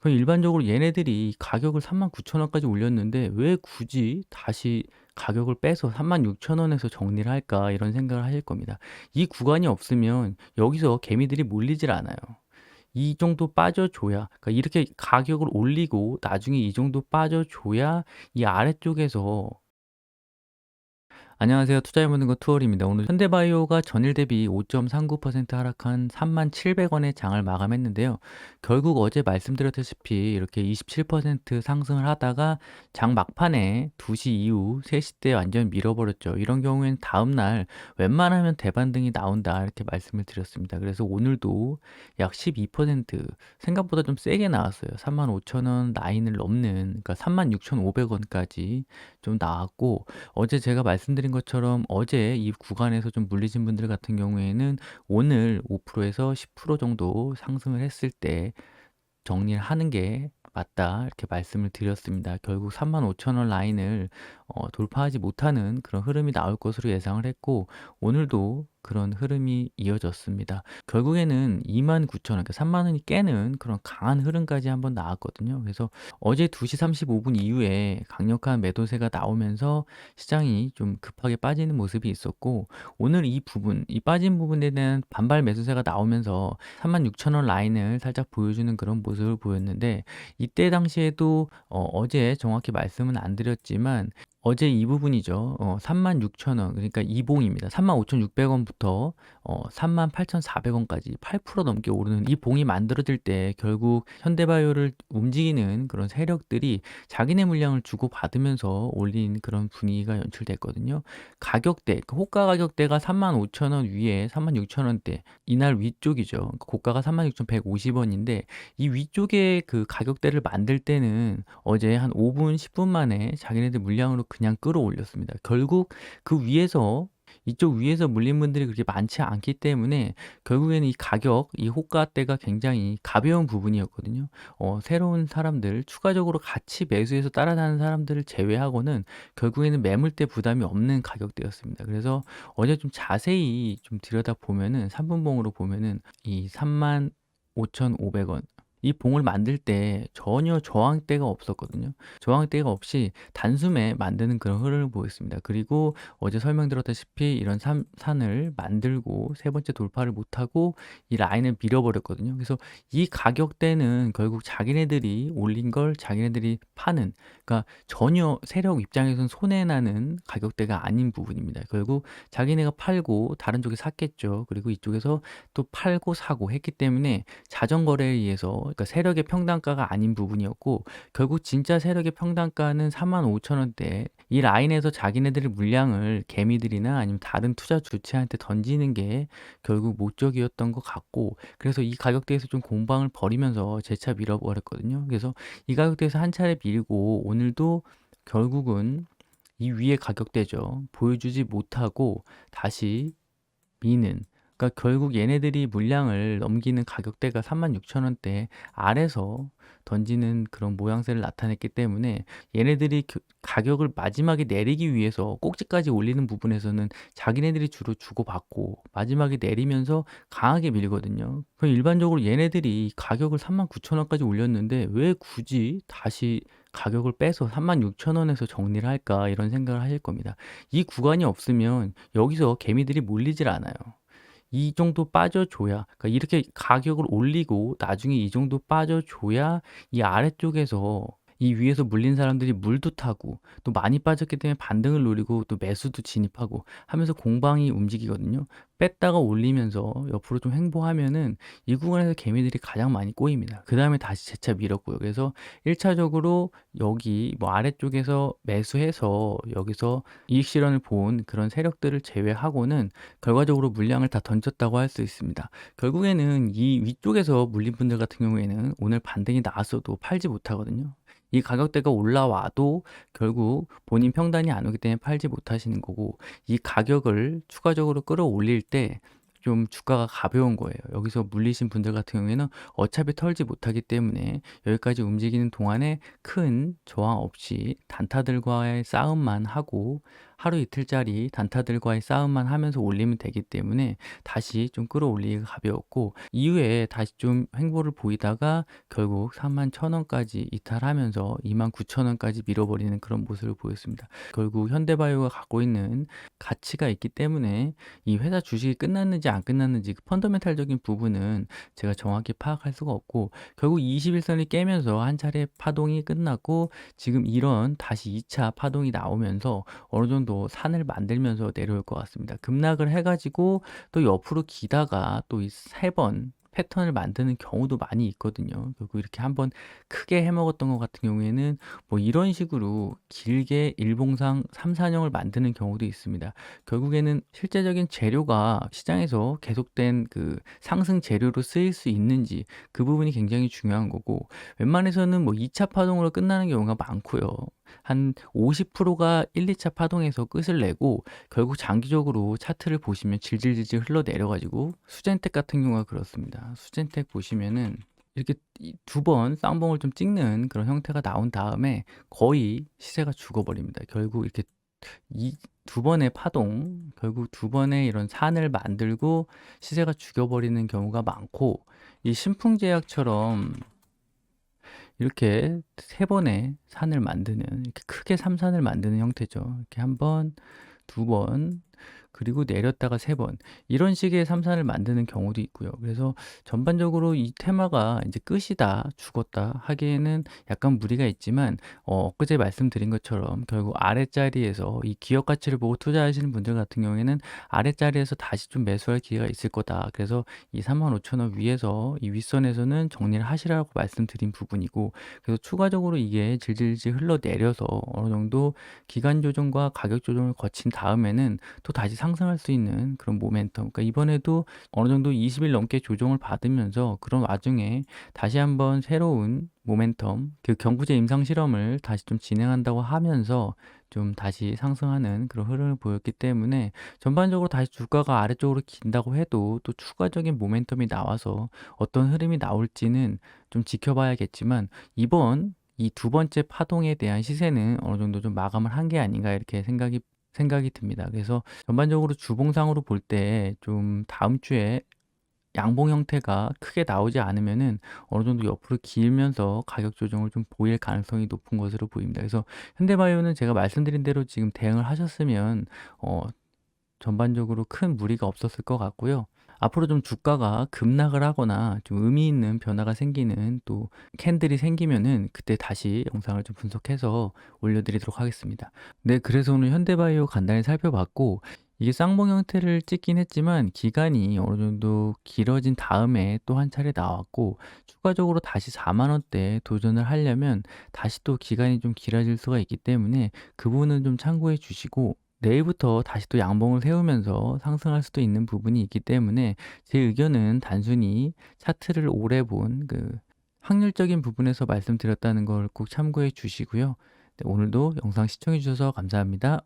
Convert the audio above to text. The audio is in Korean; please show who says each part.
Speaker 1: 그 일반적으로 얘네들이 가격을 39,000 원까지 올렸는데 '왜 굳이 다시 가격을 빼서 36,000 원에서 정리를 할까?' 이런 생각을 하실 겁니다. 이 구간이 없으면 여기서 개미들이 몰리질 않아요. 이 정도 빠져 줘야 그러니까 이렇게 가격을 올리고 나중에 이 정도 빠져 줘야 이 아래쪽에서 안녕하세요. 투자해 보는 거 투어리입니다. 오늘 현대바이오가 전일 대비 5.39% 하락한 37,000원의 장을 마감했는데요. 결국 어제 말씀드렸다시피 이렇게 27% 상승을 하다가 장 막판에 2시 이후 3시 때 완전 밀어버렸죠. 이런 경우에는 다음 날 웬만하면 대반등이 나온다 이렇게 말씀을 드렸습니다. 그래서 오늘도 약 12% 생각보다 좀 세게 나왔어요. 35,000원 라인을 넘는 그러니까 36,500원까지 좀 나왔고 어제 제가 말씀드린 것처럼 어제 이 구간에서 좀 물리신 분들 같은 경우에는 오늘 5%에서 10% 정도 상승을 했을 때 정리를 하는 게 맞다 이렇게 말씀을 드렸습니다. 결국 35,000원 라인을 어, 돌파하지 못하는 그런 흐름이 나올 것으로 예상을 했고 오늘도 그런 흐름이 이어졌습니다. 결국에는 29,000원, 그러니까 3만 원이 깨는 그런 강한 흐름까지 한번 나왔거든요. 그래서 어제 2시 35분 이후에 강력한 매도세가 나오면서 시장이 좀 급하게 빠지는 모습이 있었고 오늘 이 부분, 이 빠진 부분에 대한 반발 매수세가 나오면서 36,000원 라인을 살짝 보여주는 그런 모습을 보였는데 이때 당시에도 어, 어제 정확히 말씀은 안 드렸지만 어제 이 부분이죠. 어 36,000원 그러니까 이봉입니다. 35,600원부터 어 38,400원까지 8% 넘게 오르는 이 봉이 만들어질 때 결국 현대바이오를 움직이는 그런 세력들이 자기네 물량을 주고 받으면서 올린 그런 분위기가 연출됐거든요. 가격대, 그 호가 가격대가 35,000원 위에 36,000원대 이날 위쪽이죠. 고가가 36,150원인데 이 위쪽에 그 가격대를 만들 때는 어제 한 5분, 10분 만에 자기네들 물량으로 그냥 끌어올렸습니다. 결국 그 위에서 이쪽 위에서 물린 분들이 그렇게 많지 않기 때문에 결국에는 이 가격, 이 호가대가 굉장히 가벼운 부분이었거든요. 어, 새로운 사람들, 추가적으로 같이 매수해서 따라다니는 사람들을 제외하고는 결국에는 매물대 부담이 없는 가격대였습니다. 그래서 어제 좀 자세히 좀 들여다 보면은 3분봉으로 보면은 이 35,500원 이 봉을 만들 때 전혀 저항대가 없었거든요. 저항대가 없이 단숨에 만드는 그런 흐름을 보였습니다. 그리고 어제 설명드렸다시피 이런 산, 산을 만들고 세 번째 돌파를 못하고 이 라인을 밀어버렸거든요. 그래서 이 가격대는 결국 자기네들이 올린 걸 자기네들이 파는 그러니까 전혀 세력 입장에서는 손해나는 가격대가 아닌 부분입니다. 결국 자기네가 팔고 다른 쪽에 샀겠죠. 그리고 이쪽에서 또 팔고 사고 했기 때문에 자전거래에 의해서 그러니까 세력의 평단가가 아닌 부분이었고 결국 진짜 세력의 평단가는 45,000원대 이 라인에서 자기네들의 물량을 개미들이나 아니면 다른 투자 주체한테 던지는 게 결국 목적이었던 것 같고 그래서 이 가격대에서 좀 공방을 벌이면서 재차 밀어버렸거든요. 그래서 이 가격대에서 한 차례 밀고 오늘도 결국은 이 위에 가격대죠. 보여주지 못하고 다시 미는 그러니까 결국 얘네들이 물량을 넘기는 가격대가 36,000원대 아래서 던지는 그런 모양새를 나타냈기 때문에 얘네들이 가격을 마지막에 내리기 위해서 꼭지까지 올리는 부분에서는 자기네들이 주로 주고받고 마지막에 내리면서 강하게 밀거든요. 그럼 일반적으로 얘네들이 가격을 39,000원까지 올렸는데 왜 굳이 다시 가격을 빼서 36,000원에서 정리를 할까 이런 생각을 하실 겁니다. 이 구간이 없으면 여기서 개미들이 몰리질 않아요. 이 정도 빠져줘야 그러니까 이렇게 가격을 올리고 나중에 이 정도 빠져줘야 이 아래쪽에서 이 위에서 물린 사람들이 물도 타고 또 많이 빠졌기 때문에 반등을 노리고 또 매수도 진입하고 하면서 공방이 움직이거든요. 뺐다가 올리면서 옆으로 좀 횡보하면은 이 구간에서 개미들이 가장 많이 꼬입니다. 그 다음에 다시 재차 밀었고요. 그래서 1차적으로 여기 뭐 아래쪽에서 매수해서 여기서 이익 실현을 본 그런 세력들을 제외하고는 결과적으로 물량을 다 던졌다고 할 수 있습니다. 결국에는 이 위쪽에서 물린 분들 같은 경우에는 오늘 반등이 나왔어도 팔지 못하거든요. 이 가격대가 올라와도 결국 본인 평단이 안 오기 때문에 팔지 못하시는 거고 이 가격을 추가적으로 끌어올릴 때 좀 주가가 가벼운 거예요. 여기서 물리신 분들 같은 경우에는 어차피 털지 못하기 때문에 여기까지 움직이는 동안에 큰 저항 없이 단타들과의 싸움만 하고 하루 이틀짜리 단타들과의 싸움만 하면서 올리면 되기 때문에 다시 좀 끌어올리기가 가벼웠고 이후에 다시 좀 횡보를 보이다가 결국 31,000원까지 이탈하면서 29,000원까지 밀어버리는 그런 모습을 보였습니다. 결국 현대바이오가 갖고 있는 가치가 있기 때문에 이 회사 주식이 끝났는지 안 끝났는지 그 펀더멘탈적인 부분은 제가 정확히 파악할 수가 없고 결국 21선이 깨면서 한 차례 파동이 끝났고 지금 이런 다시 2차 파동이 나오면서 어느 정도 산을 만들면서 내려올 것 같습니다. 급락을 해가지고 또 옆으로 기다가 또 이 세 번 패턴을 만드는 경우도 많이 있거든요. 결국 이렇게 한번 크게 해먹었던 것 같은 경우에는 뭐 이런 식으로 길게 일봉상 3, 4년을 만드는 경우도 있습니다. 결국에는 실제적인 재료가 시장에서 계속된 그 상승 재료로 쓰일 수 있는지 그 부분이 굉장히 중요한 거고 웬만해서는 뭐 2차 파동으로 끝나는 경우가 많고요. 한 50%가 1, 2차 파동에서 끝을 내고 결국 장기적으로 차트를 보시면 질질질질 흘러내려 가지고 수젠텍 같은 경우가 그렇습니다. 수젠텍 보시면은 이렇게 두 번 쌍봉을 좀 찍는 그런 형태가 나온 다음에 거의 시세가 죽어버립니다. 결국 이렇게 이 두 번의 파동, 결국 두 번의 이런 산을 만들고 시세가 죽여버리는 경우가 많고 이 신풍제약처럼 이렇게 세 번의 산을 만드는 이렇게 크게 삼산을 만드는 형태죠. 이렇게 한 번, 두 번, 그리고 내렸다가 세 번 이런 식의 삼산을 만드는 경우도 있고요. 그래서 전반적으로 이 테마가 이제 끝이다, 죽었다 하기에는 약간 무리가 있지만 어, 엊그제 말씀드린 것처럼 결국 아랫자리에서 이 기업 가치를 보고 투자하시는 분들 같은 경우에는 아랫자리에서 다시 좀 매수할 기회가 있을 거다. 그래서 이 35,000원 위에서 이 윗선에서는 정리를 하시라고 말씀드린 부분이고 그래서 추가적으로 이게 질질질 흘러내려서 어느 정도 기간 조정과 가격 조정을 거친 다음에는 또 다시 상승할 수 있는 그런 모멘텀. 그러니까 이번에도 어느 정도 20일 넘게 조정을 받으면서 그런 와중에 다시 한번 새로운 모멘텀, 그 경부제 임상 실험을 다시 좀 진행한다고 하면서 좀 다시 상승하는 그런 흐름을 보였기 때문에 전반적으로 다시 주가가 아래쪽으로 긴다고 해도 또 추가적인 모멘텀이 나와서 어떤 흐름이 나올지는 좀 지켜봐야겠지만 이번 이 두 번째 파동에 대한 시세는 어느 정도 좀 마감을 한 게 아닌가 이렇게 생각이 생각이 듭니다. 그래서 전반적으로 주봉상으로 볼 때 좀 다음 주에 양봉 형태가 크게 나오지 않으면은 어느 정도 옆으로 길면서 가격 조정을 좀 보일 가능성이 높은 것으로 보입니다. 그래서 현대바이오는 제가 말씀드린 대로 지금 대응을 하셨으면 어 전반적으로 큰 무리가 없었을 것 같고요. 앞으로 좀 주가가 급락을 하거나 좀 의미 있는 변화가 생기는 또 캔들이 생기면은 그때 다시 영상을 좀 분석해서 올려드리도록 하겠습니다. 네, 그래서 오늘 현대바이오 간단히 살펴봤고 이게 쌍봉 형태를 찍긴 했지만 기간이 어느 정도 길어진 다음에 또 한 차례 나왔고 추가적으로 다시 4만 원대 도전을 하려면 다시 또 기간이 좀 길어질 수가 있기 때문에 그 부분은 좀 참고해 주시고 내일부터 다시 또 양봉을 세우면서 상승할 수도 있는 부분이 있기 때문에 제 의견은 단순히 차트를 오래 본 그 확률적인 부분에서 말씀드렸다는 걸 꼭 참고해 주시고요. 네, 오늘도 영상 시청해 주셔서 감사합니다.